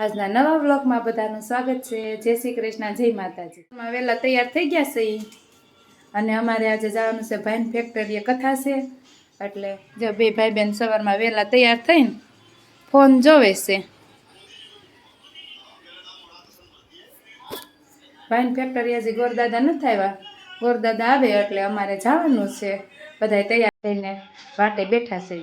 આજના નવા બ્લોગમાં બધાનું સ્વાગત છે. જય શ્રી કૃષ્ણ, જય માતાજી. વહેલા તૈયાર થઈ ગયા છે. અને અમારે આજે જવાનું છે ભાઈન ફેક્ટરીએ કથા છે. એટલે જો બે ભાઈ બેન સવારમાં વહેલા તૈયાર થઈને ફોન જોવે છે. ભાઈન ફેક્ટરી હજી ગોરદાદા નથી આવ્યા. ગોરદાદા આવે એટલે અમારે જવાનું છે. બધાય તૈયાર થઈને વાટે બેઠા છે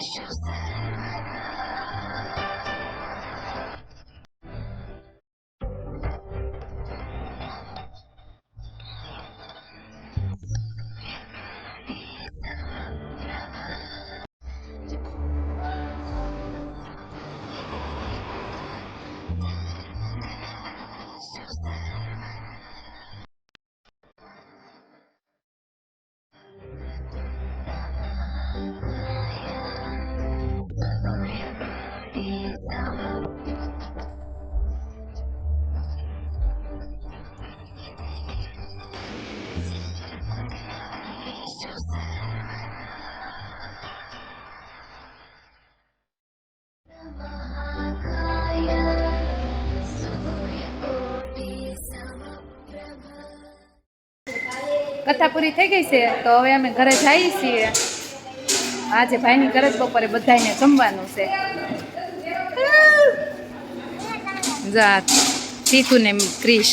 修正 કથા પૂરી થઈ ગઈ છે, તો હવે અમે ઘરે જઈએ છીએ. આજે ભાઈની ઘરે જ બપોરે બધાને જમવાનું છે. જા તીતુ ને ક્રિશ.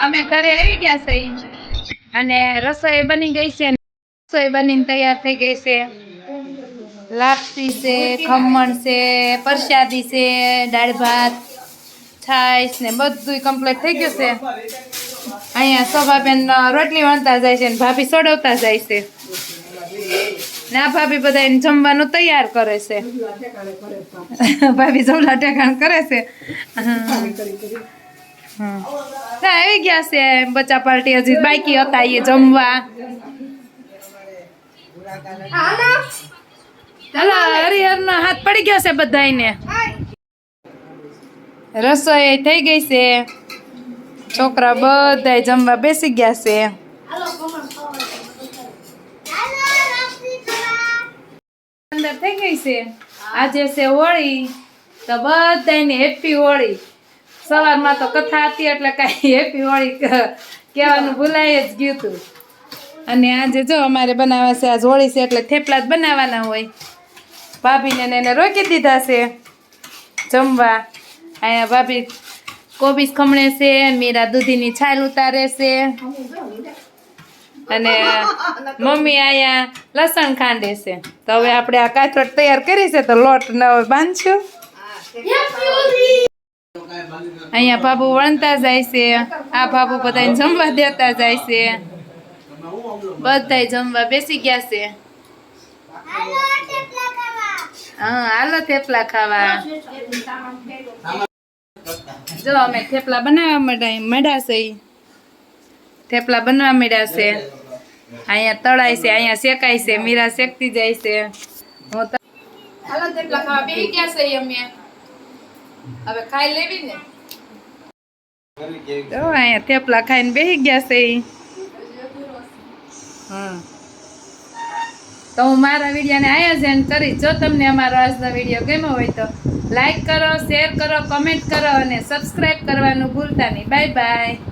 અમે ઘરે આવી ગયા છે. અને રસોઈ બની ગઈ છે. રસોઈ બનીને તૈયાર થઈ ગઈ છે. લાપસી છે, ખમણ છે, પ્રસાદી છે, દાળ ભાત, છાશ ને બધું કમ્પ્લીટ થઈ ગયું છે. અહીંયા શોભાબેન રોટલી વણતા જાય છે ભાભી સોડવતા જાય છે. ને ભાભી બધા એને જમવાનું તૈયાર કરે છે. ભાભી જમલા ટેકાણ કરે છે. ના આવી ગયા છે બચ્ચા પાર્ટી. હજી બાકી હતા એ જમવા. ચાલો હરિહર હાથ પડી ગયો છે બધાને રસોઈ થઈ ગઈ છે. છોકરા બધા જમવા બેસી ગયા છે. અંદર થઈ ગઈ છે. આજે છે હોળી, તો બધાને હેપી હોળી. સવારમાં તો કથા હતી, એટલે કાંઈ હેપી હોળી કહેવાનું ભૂલાય જ ગયું હતું અને આજે જો અમારે બનાવવા છે, આજ હોળી છે, એટલે થેપલા જ બનાવવાના હોય. ભાભીને એને રોકી દીધા છે, જમવા. અહીંયા ભાભી કોબીજ ખમણે છે, મીરા દૂધીની છાલ ઉતારે છે. અને મમ્મી અહીંયા લસણ ખાંડે છે. તો હવે આપણે આ કાથરોટ તૈયાર કરી છે તો લોટ ન બાંધશું. અહીંયા બાબુ વણતા જાય છે. આ બાબુ બધાને જમવા દેતા જાય છે. બધા જમવા બેસી ગયા છે. હા, હાલો થેપલા ખાવા. જો અમે થેપલા બનાવવા માંડ્યા માંડ્યા છે થેપલા બનવા મળ્યા છે. અહીંયા તળાય છે અહીંયા શેકાય છે મીરા શેકતી જાય છે. હું હાલો થેપલા ખાવા બેસી ગયા છે અમે. હવે ખાઈ લેવી ને? તો અહીંયા થેપલા ખાઈને બેસી ગયા છે ઈ. તો હું મારા વિડીયોને આયોજન કરી જો તમને અમારો આજનો વીડિયો ગમ્યો હોય તો લાઈક કરો શેર કરો કમેન્ટ કરો અને સબસ્ક્રાઈબ કરવાનું ભૂલતા નહીં. Bye bye